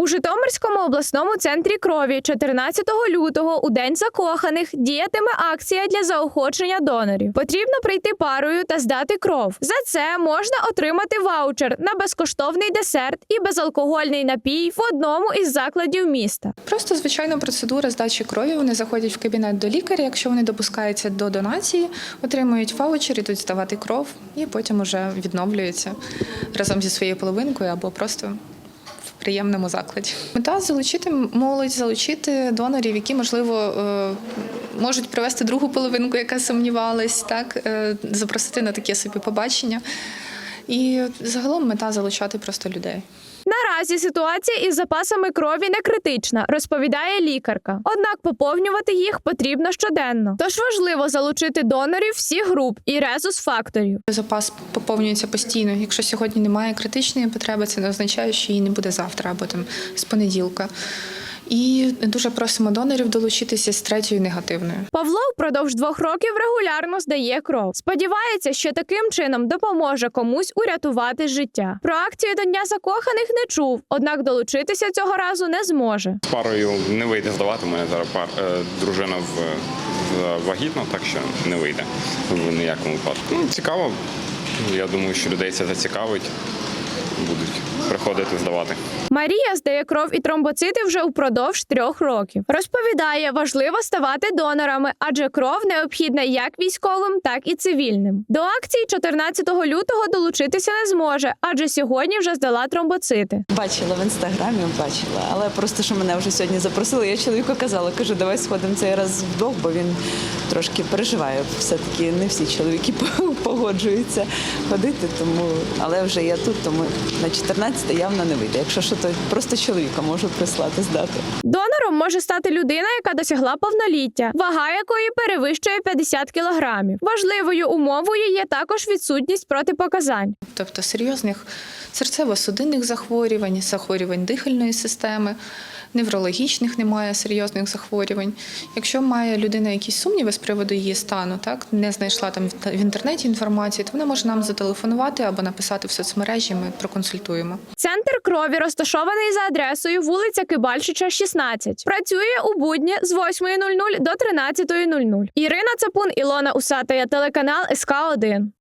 У Житомирському обласному центрі крові 14 лютого у день закоханих діятиме акція для заохочення донорів. Потрібно прийти парою та здати кров. За це можна отримати ваучер на безкоштовний десерт і безалкогольний напій в одному із закладів міста. Просто звичайна процедура здачі крові. Вони заходять в кабінет до лікаря. Якщо вони допускаються до донації, отримують ваучер, ідуть здавати кров і потім уже відновлюються разом зі своєю половинкою або просто. Приємному закладі мета залучити молодь, залучити донорів, які можливо е, можуть привести другу половинку, яка сумнівалась, так е, запросити на таке собі побачення. І загалом мета залучати просто людей. Наразі ситуація із запасами крові не критична, розповідає лікарка. Однак поповнювати їх потрібно щоденно. Тож важливо залучити донорів всіх груп і резус факторів. Запас поповнюється постійно. Якщо сьогодні немає критичної потреби, це не означає, що її не буде завтра або там з понеділка. І дуже просимо донорів долучитися з третьою негативною. Павло впродовж двох років регулярно здає кров. Сподівається, що таким чином допоможе комусь урятувати життя. Про акцію до Дня закоханих не чув, однак долучитися цього разу не зможе. З парою не вийде здавати. У мене зараз пар, е, дружина в, в вагітна, так що не вийде в ніякому випадку. Ну, цікаво. Я думаю, що людей це зацікавить. Будуть приходити здавати. Марія здає кров і тромбоцити вже упродовж трьох років. Розповідає, важливо ставати донорами, адже кров необхідна як військовим, так і цивільним. До акції 14 лютого долучитися не зможе, адже сьогодні вже здала тромбоцити. Бачила в інстаграмі, бачила, але просто що мене вже сьогодні запросили. Я чоловіку казала, кажу, давай сходимо цей раз вдвох, бо він трошки переживає. Все-таки не всі чоловіки погоджуються ходити, тому але вже я тут, тому на 14 явно не вийде. Якщо що, то просто чоловіка можу прислати здати. Донором може стати людина, яка досягла повноліття, вага якої перевищує 50 кілограмів. Важливою умовою є також відсутність протипоказань. Тобто серйозних серцево-судинних захворювань, захворювань дихальної системи, неврологічних немає серйозних захворювань. Якщо має людина якісь сумніви з приводу її стану, так не знайшла там в інтернеті інформації, то вона може нам зателефонувати або написати в соцмережі. Ми проконсультуємо. Центр крові розташований за адресою вулиця Кибальчича, 16. Працює у будні з 8.00 до 13.00. Ірина Цапун, Ілона Усатая, телеканал СК 1